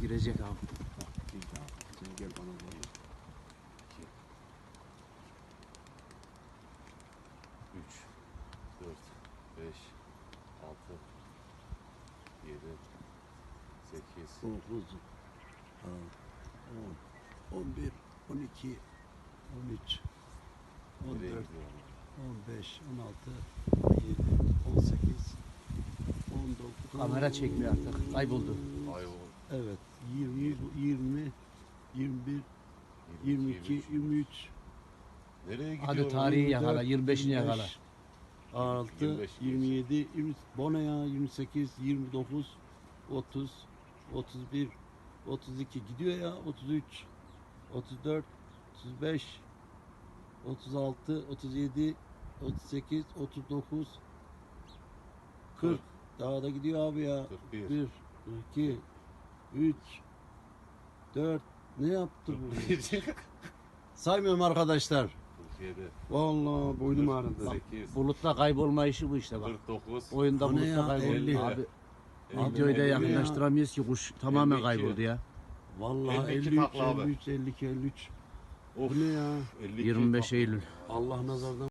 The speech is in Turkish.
Girecek abi. Gel tamam. Sen gel bana doğru. 3, 4, 5, 6, 7, 8, 9, 10, 11, 12, 13, Nereye 14, gidiyor? 15, 16, 17, 18, 19. Kamera çekmiyor artık. Kayboldu. Evet. 20, 20, 21, 22, 23, Nereye gidiyor? Hadi tarihi yakala. 24, 25'ini yakala. 25, 6, 25, 27, 20, Bona ya 28, 29, 30, 31, 32 gidiyor ya 33, 34, 35, 36, 37, 38, 39, 40. Daha da gidiyor abi ya. 41. 1, 2, 3, 4. Ne yaptı bu? 47. Saymıyorum arkadaşlar. 47. Vallahi boynum ağrıdı. 8. Bulutta kaybolma işi bu işte bak. 49. Oyunda O ne bulutta ya? kayboldu. 50. Abi elli, videoyu da elli. yakınlaştıramıyoruz ki kuş tamamen 52. kayboldu ya. Vallahi 52 53, takla abi. 53, 52, 53. Of. Bu ne ya? 52 25 takla. Eylül. Allah nazardan